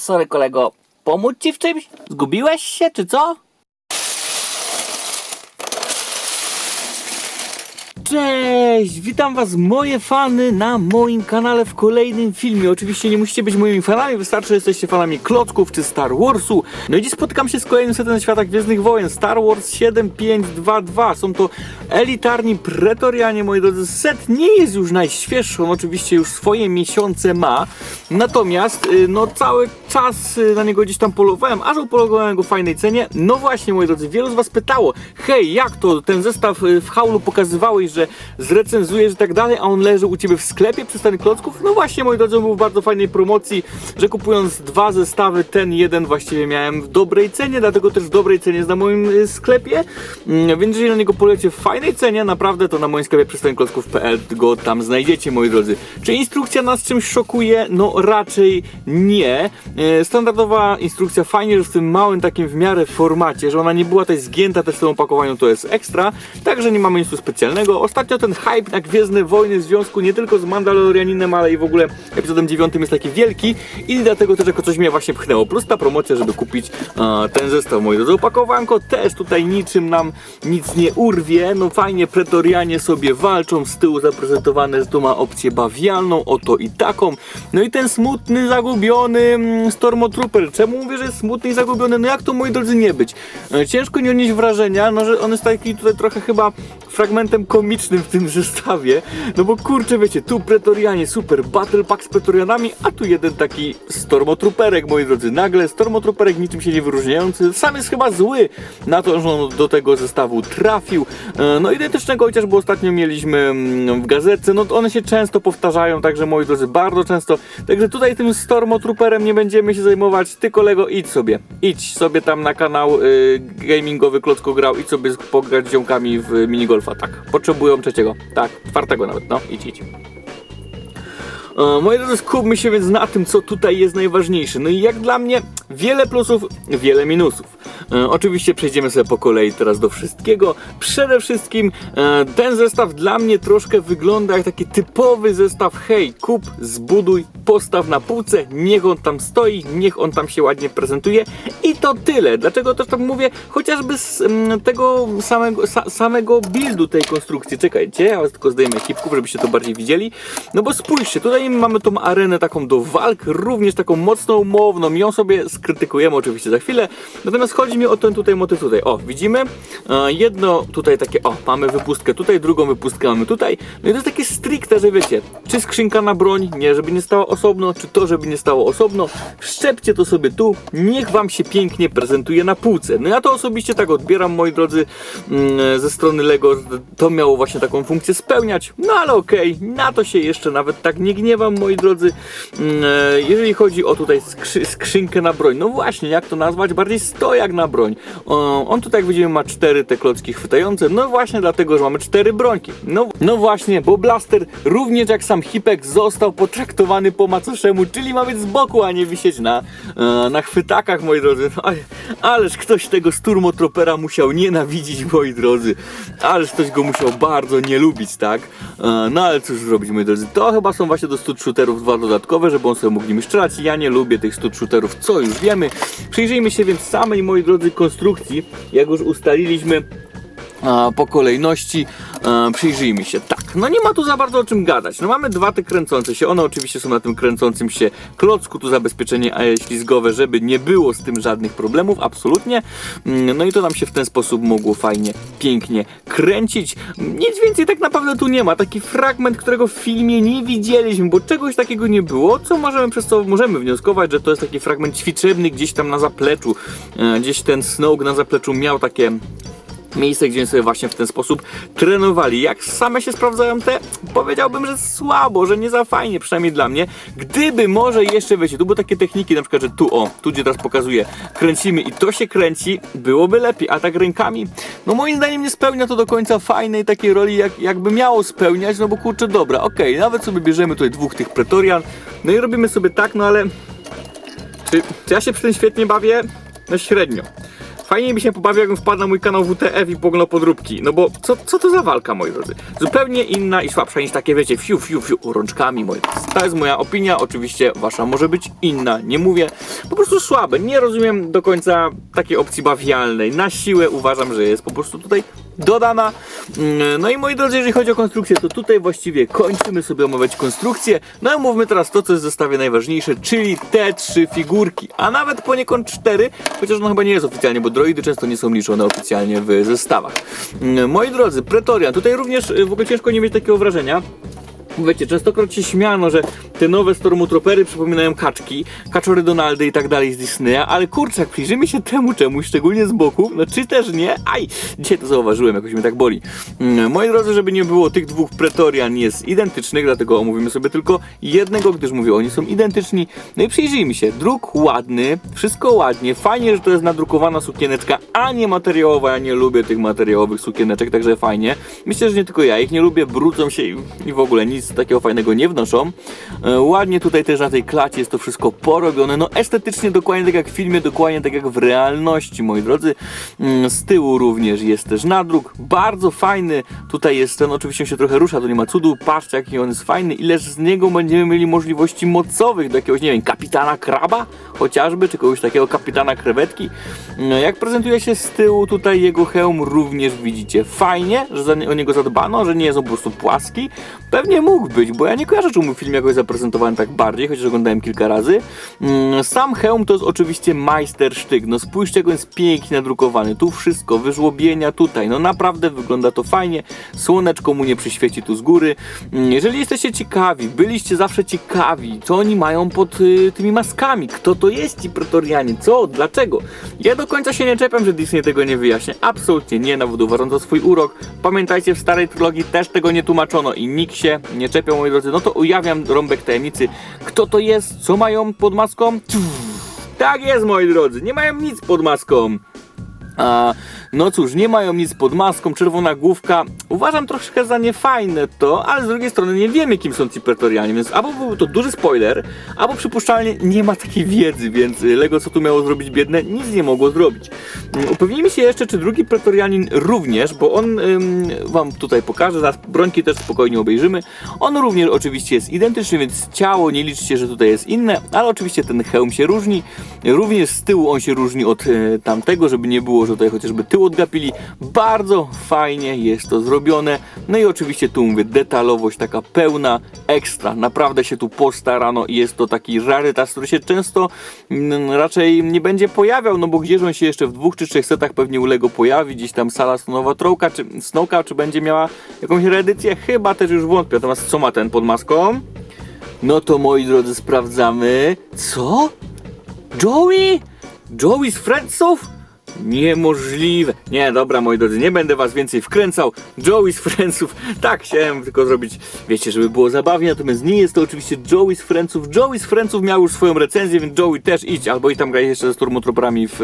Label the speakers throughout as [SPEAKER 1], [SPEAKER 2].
[SPEAKER 1] Sorry kolego, pomóc ci w czymś? Zgubiłeś się czy co? Cześć! Witam was moje fany na moim kanale w kolejnym filmie. Oczywiście nie musicie być moimi fanami, wystarczy, że jesteście fanami klocków czy Star Warsu. No i dziś spotykam się z kolejnym setem świata Gwiezdnych Wojen Star Wars 7522. Są to elitarni pretorianie, moi drodzy. Set nie jest już najświeższy, on oczywiście już swoje miesiące ma. Natomiast, y, no cały czas y, na niego gdzieś tam polowałem, aż upolowałem go w fajnej cenie. No właśnie, moi drodzy, wielu z was pytało, hej, jak to, ten zestaw y, w haulu pokazywałeś, że zrecenzujesz i tak dalej, a on leży u ciebie w sklepie przy stanie klocków? No właśnie, moi drodzy, był w bardzo fajnej promocji, że kupując dwa zestawy, ten jeden właściwie miałem w dobrej cenie, dlatego też w dobrej cenie jest na moim y, sklepie, Mm, więc jeżeli na niego polecie w fajnej cenie, naprawdę to na moim sklepie przystańklocków.pl go tam znajdziecie, moi drodzy. Czy instrukcja nas czymś szokuje? No raczej nie. E, Standardowa instrukcja fajnie, że w tym małym takim w miarę formacie, że ona nie była też zgięta też w tym opakowaniu, to jest ekstra. Także nie mamy nic tu specjalnego. Ostatnio ten hype na Gwiezdne Wojny w związku nie tylko z Mandalorianinem, ale i w ogóle epizodem 9 jest taki wielki i dlatego też jako coś mnie właśnie pchnęło. Plus ta promocja, żeby kupić e, ten zestaw, moi drodzy. Opakowanko też tutaj niczym nam nic nie urwie. No fajnie, pretorianie sobie walczą, z tyłu zaprezentowane, że tu ma opcję bawialną, oto i taką. No i ten smutny, zagubiony mm, Stormtrooper. Czemu mówię, że jest smutny i zagubiony? No jak to, moi drodzy, nie być? E, Ciężko nie odnieść wrażenia, no że on jest taki tutaj trochę chyba fragmentem w tym zestawie. No bo kurczę, wiecie, tu pretorianie, super, battle pack z pretorianami, a tu jeden taki Stormtrooperek, moi drodzy. Nagle Stormtrooperek niczym się nie wyróżniający. Sam jest chyba zły na to, że on do tego zestawu trafił. E, No identycznego chociażby ostatnio mieliśmy mm, w gazetce. No one się często powtarzają, także moi drodzy, bardzo często. Także tutaj tym Stormtrooperem nie będziemy się zajmować. Ty kolego, idź sobie. Idź sobie tam na kanał y, gamingowy Klocko Grał, idź sobie pograć z ziomkami w minigolfa, tak. Potrzebują trzeciego, tak, czwartego nawet, no, idź, idź. E, Moi drodzy, skupmy się więc na tym, co tutaj jest najważniejsze. No i jak dla mnie, wiele plusów, wiele minusów. E, oczywiście przejdziemy sobie po kolei teraz do wszystkiego. Przede wszystkim e, ten zestaw dla mnie troszkę wygląda jak taki typowy zestaw hej, kup, zbuduj, postaw na półce, niech on tam stoi, niech on tam się ładnie prezentuje i to tyle. Dlaczego też tak mówię? Chociażby z mm, tego samego, sa, samego buildu tej konstrukcji. Czekajcie, ja tylko zdejmę ekipków, żebyście to bardziej widzieli. No bo spójrzcie, tutaj mamy tą arenę taką do walk, również taką mocno umowną. Ją sobie skrytykujemy oczywiście za chwilę. Natomiast chodzi mi o ten tutaj motyw tutaj. O, widzimy? E, jedno tutaj takie, o, mamy wypustkę tutaj, drugą wypustkę mamy tutaj. No i to jest takie stricte, że wiecie, czy skrzynka na broń, nie, żeby nie stała osobno, czy to, żeby nie stało osobno. Wszczepcie to sobie tu, niech wam się pięknie prezentuje na półce. No ja to osobiście tak odbieram, moi drodzy, mm, ze strony LEGO. To miało właśnie taką funkcję spełniać. No ale okej, na to się jeszcze nawet tak nie gniewam, moi drodzy. Mm, e, Jeżeli chodzi o tutaj skrzy skrzynkę na broń, no właśnie, jak to nazwać? Bardziej stojak na broń. On tutaj, jak widzimy, ma cztery te klocki chwytające. No właśnie dlatego, że mamy cztery brońki. No, no właśnie, bo Blaster również jak sam Hipek został potraktowany po macoszemu, czyli ma być z boku, a nie wisieć na, e, na chwytakach, moi drodzy. No, ale- ależ ktoś tego Sturmotropera musiał nienawidzić, moi drodzy. Ależ ktoś go musiał bardzo nie lubić, tak? E, no ale cóż zrobić, moi drodzy. To chyba są właśnie do 100 shooterów dwa dodatkowe, żeby on sobie mógł nimi strzelać. Ja nie lubię tych 100 shooterów, co już wiemy. Przyjrzyjmy się więc samej, moi drodzy, konstrukcji. Jak już ustaliliśmy, po kolejności e, przyjrzyjmy się. Tak, no nie ma tu za bardzo o czym gadać. No mamy dwa te kręcące się. One oczywiście są na tym kręcącym się klocku. Tu zabezpieczenie ślizgowe, żeby nie było z tym żadnych problemów, absolutnie. Mm, No i to nam się w ten sposób mogło fajnie, pięknie kręcić. Nic więcej tak naprawdę tu nie ma. Taki fragment, którego w filmie nie widzieliśmy, bo czegoś takiego nie było, co możemy przez co możemy wnioskować, że to jest taki fragment ćwiczebny gdzieś tam na zapleczu. E, Gdzieś ten Snoke na zapleczu miał takie miejsce, gdzie sobie właśnie w ten sposób trenowali. Jak same się sprawdzają te, powiedziałbym, że słabo, że nie za fajnie, przynajmniej dla mnie. Gdyby może jeszcze, wiecie, tu były takie techniki, na przykład, że tu, o, tu gdzie teraz pokazuję, kręcimy i to się kręci, byłoby lepiej, a tak rękami, no moim zdaniem nie spełnia to do końca fajnej takiej roli, jak, jakby miało spełniać, no bo kurczę, dobra, okej, nawet sobie bierzemy tutaj dwóch tych pretorian, no i robimy sobie tak, no ale czy, czy ja się przy tym świetnie bawię? No średnio. Fajnie by się pobawił, jakbym wpadł na mój kanał WTF i poglądał podróbki. No bo co, co to za walka, moi drodzy? Zupełnie inna i słabsza niż takie, wiecie, fiu, fiu, fiu, rączkami, moi drodzy. To jest moja opinia, oczywiście wasza może być inna, nie mówię. Po prostu słabe, nie rozumiem do końca takiej opcji bawialnej. Na siłę uważam, że jest po prostu tutaj dodana. Mm, No i moi drodzy, jeżeli chodzi o konstrukcję, to tutaj właściwie kończymy sobie omawiać konstrukcję. No i mówmy teraz to, co jest w zestawie najważniejsze, czyli te trzy figurki, a nawet poniekąd cztery, chociaż no chyba nie jest oficjalnie, bo droidy często nie są liczone oficjalnie w zestawach. Mm, Moi drodzy, Pretorian, tutaj również y, w ogóle ciężko nie mieć takiego wrażenia, Wiecie, częstokroć się śmiano, że te nowe Stormtroopery przypominają kaczki, kaczory Donaldy i tak dalej z Disneya, ale kurczak, przyjrzymy się temu czemuś, szczególnie z boku, no czy też nie? Aj, dzisiaj to zauważyłem, jakoś mnie tak boli. Mm, Moi drodzy, żeby nie było, tych dwóch Pretorian jest identycznych, dlatego omówimy sobie tylko jednego, gdyż mówię, oni są identyczni. No i przyjrzyjmy się, druk ładny, wszystko ładnie, fajnie, że to jest nadrukowana sukieneczka, a nie materiałowa, ja nie lubię tych materiałowych sukieneczek, także fajnie. Myślę, że nie tylko ja ich nie lubię, brudzą się i, i w ogóle nic takiego fajnego nie wnoszą. E, ładnie tutaj też na tej klacie jest to wszystko porobione, no estetycznie dokładnie tak jak w filmie, dokładnie tak jak w realności, moi drodzy. Mm, Z tyłu również jest też nadruk, bardzo fajny. Tutaj jest ten, oczywiście się trochę rusza, to nie ma cudu. Patrzcie, jaki on jest fajny. Ileż z niego będziemy mieli możliwości mocowych do jakiegoś, nie wiem, kapitana kraba chociażby, czy kogoś takiego kapitana krewetki. No, Jak prezentuje się z tyłu tutaj jego hełm również widzicie fajnie, że o niego zadbano, że nie jest on po prostu płaski. Pewnie mógł być, bo ja nie kojarzę, czemu film jakoś zaprezentowany tak bardziej, chociaż oglądałem kilka razy. Mm, Sam hełm to jest oczywiście majstersztyk. No spójrzcie, jak on jest pięknie nadrukowany. Tu wszystko, wyżłobienia tutaj. No naprawdę wygląda to fajnie. Słoneczko mu nie przyświeci tu z góry. Mm, Jeżeli jesteście ciekawi, byliście zawsze ciekawi, co oni mają pod y, tymi maskami, kto to jest ci pretorianie, co, dlaczego. Ja do końca się nie czepiam, że Disney tego nie wyjaśnia. Absolutnie nie, nawet uważam za swój urok. Pamiętajcie, w starej trylogii też tego nie tłumaczono i nikt się nie czepiał, moi drodzy. No to ujawniam rąbek tajemnicy. Kto to jest, co mają pod maską? Tak jest, moi drodzy, nie mają nic pod maską. A, no cóż, nie mają nic pod maską, czerwona główka. Uważam troszkę za niefajne to, ale z drugiej strony nie wiemy, kim są ci pretorianie, więc albo był to duży spoiler, albo przypuszczalnie nie ma takiej wiedzy, więc y, Lego, co tu miało zrobić biedne, nic nie mogło zrobić. Mm, Upewnijmy się jeszcze, czy drugi pretorianin również, bo on ym, wam tutaj pokażę, zaraz brońki też spokojnie obejrzymy. On również oczywiście jest identyczny, więc ciało nie liczcie, że tutaj jest inne, ale oczywiście ten hełm się różni. Również z tyłu on się różni od e, tamtego, żeby nie było, tutaj chociażby tył odgapili. Bardzo fajnie jest to zrobione. No i oczywiście tu mówię, detalowość taka pełna, ekstra. Naprawdę się tu postarano i jest to taki rarytas, który się często mm, raczej nie będzie pojawiał, no bo gdzież on się jeszcze w dwóch czy trzech setach pewnie u Lego pojawi, gdzieś tam sala Snowa Trołka, czy Snowka, czy będzie miała jakąś reedycję? Chyba też już wątpię. Natomiast co ma ten pod maską? No to moi drodzy sprawdzamy. Co? Joey? Joey z Friendsów? Niemożliwe. Nie, dobra, moi drodzy, nie będę was więcej wkręcał. Joey z Friendsów. Tak, chciałem tylko zrobić, wiecie, żeby było zabawnie, natomiast nie jest to oczywiście Joey z Friendsów. Joey z Friendsów miał już swoją recenzję, więc Joey też idź, albo i tam graj jeszcze ze Stormtrooperami w,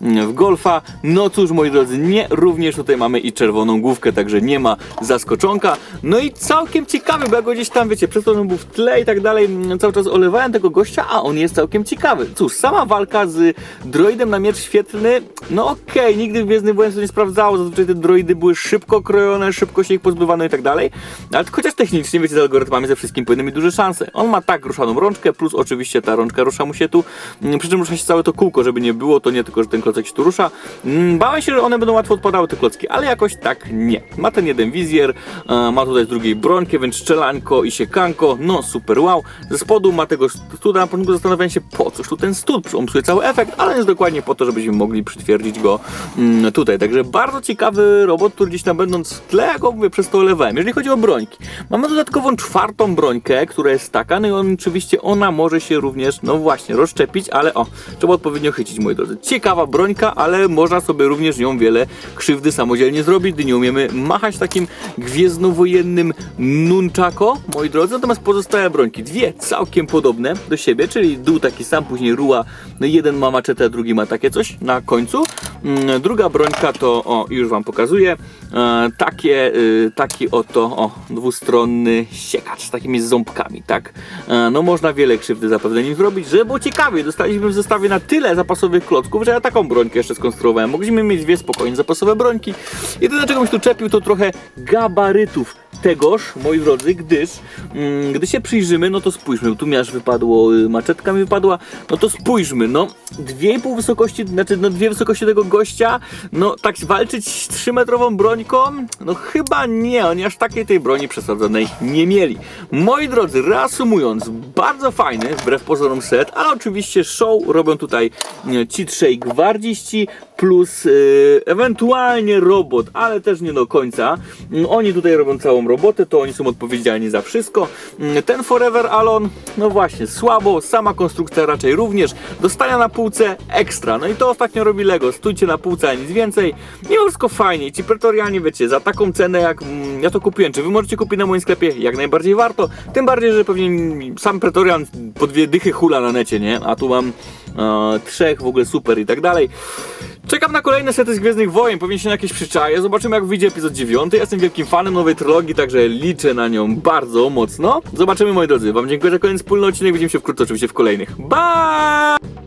[SPEAKER 1] w golfa. No cóż, moi drodzy, nie, również tutaj mamy i czerwoną główkę, także nie ma zaskoczonka. No i całkiem ciekawy, bo ja go gdzieś tam, wiecie, przez to, że był w tle i tak dalej, cały czas olewałem tego gościa, a on jest całkiem ciekawy. Cóż, sama walka z droidem na miecz świetlny, no okej, nigdy w Gwiezdnych Wojnach to nie sprawdzało, zazwyczaj te droidy były szybko krojone, szybko się ich pozbywano i tak dalej, ale chociaż technicznie, wiecie, z algorytmami ze wszystkim powinny mieć duże szanse. On ma tak ruszaną rączkę, plus oczywiście ta rączka rusza mu się tu, mm, przy czym rusza się całe to kółko, żeby nie było, to nie tylko, że ten klocek się tu rusza. Mm, Bałem się, że one będą łatwo odpadały, te klocki, ale jakoś tak nie. Ma ten jeden wizjer, e, ma tutaj z drugiej brońkę, więc strzelanko i siekanko, no super wow. Ze spodu ma tego studa, na początku zastanawiałem się, po cóż tu ten stud, on psuje cały efekt, ale jest dokładnie po to, żebyśmy mogli przytwierdzić go mm, tutaj. Także bardzo ciekawy robot, który gdzieś tam będąc w tle, go mówię, przez to olewałem. Jeżeli chodzi o brońki, mamy dodatkową czwartą brońkę, która jest taka, no i on, oczywiście ona może się również, no właśnie, rozszczepić, ale o, trzeba odpowiednio chycić, moi drodzy. Ciekawa brońka, ale można sobie również nią wiele krzywdy samodzielnie zrobić, gdy nie umiemy machać takim gwiezdnowojennym nunchako, moi drodzy. Natomiast pozostałe brońki, dwie całkiem podobne do siebie, czyli dół taki sam, później ruła, no jeden ma maczetę, drugi ma takie coś na końcu Druga brońka to, o, już wam pokazuję, e, takie, y, taki oto, o, dwustronny siekacz z takimi ząbkami, tak? E, no można wiele krzywdy zapewne nim zrobić, żeby było ciekawie. Dostaliśmy w zestawie na tyle zapasowych klocków, że ja taką brońkę jeszcze skonstruowałem. Mogliśmy mieć dwie spokojnie zapasowe brońki. Jedyne czego bym się tu czepił to trochę gabarytów tegoż, moi drodzy, gdyż mm, gdy się przyjrzymy, no to spójrzmy, tu mi aż wypadło, y, maczetka mi wypadła, no to spójrzmy, no dwie i pół wysokości, znaczy no dwie wysokości tego gościa, no tak walczyć z 3-metrową brońką, no chyba nie, oni aż takiej tej broni przesadzonej nie mieli. Moi drodzy, reasumując, bardzo fajny, wbrew pozorom set, ale oczywiście show robią tutaj ci trzej gwardziści, plus y, ewentualnie robot, ale też nie do końca. Mm, Oni tutaj robią całą robotę, to oni są odpowiedzialni za wszystko. Mm, Ten Forever Alon, no właśnie, słabo, sama konstrukcja raczej również. Dostania na półce ekstra, no i to ostatnio robi Lego, stójcie na półce, a nic więcej. Mimo wszystko fajnie, ci pretorianie, wiecie, za taką cenę jak mm, ja to kupiłem, czy wy możecie kupić na moim sklepie? Jak najbardziej warto, tym bardziej, że pewnie sam pretorian po dwie dychy hula na necie, nie? A tu mam e, trzech, w ogóle super i tak dalej. Czekam na kolejne sety z Gwiezdnych Wojen, pewnie się na jakieś przyczaje. Zobaczymy jak wyjdzie epizod 9. Jestem wielkim fanem nowej trylogii, także liczę na nią bardzo mocno. Zobaczymy moi drodzy. Wam dziękuję za kolejny wspólny odcinek. Widzimy się wkrótce oczywiście w kolejnych. Bye!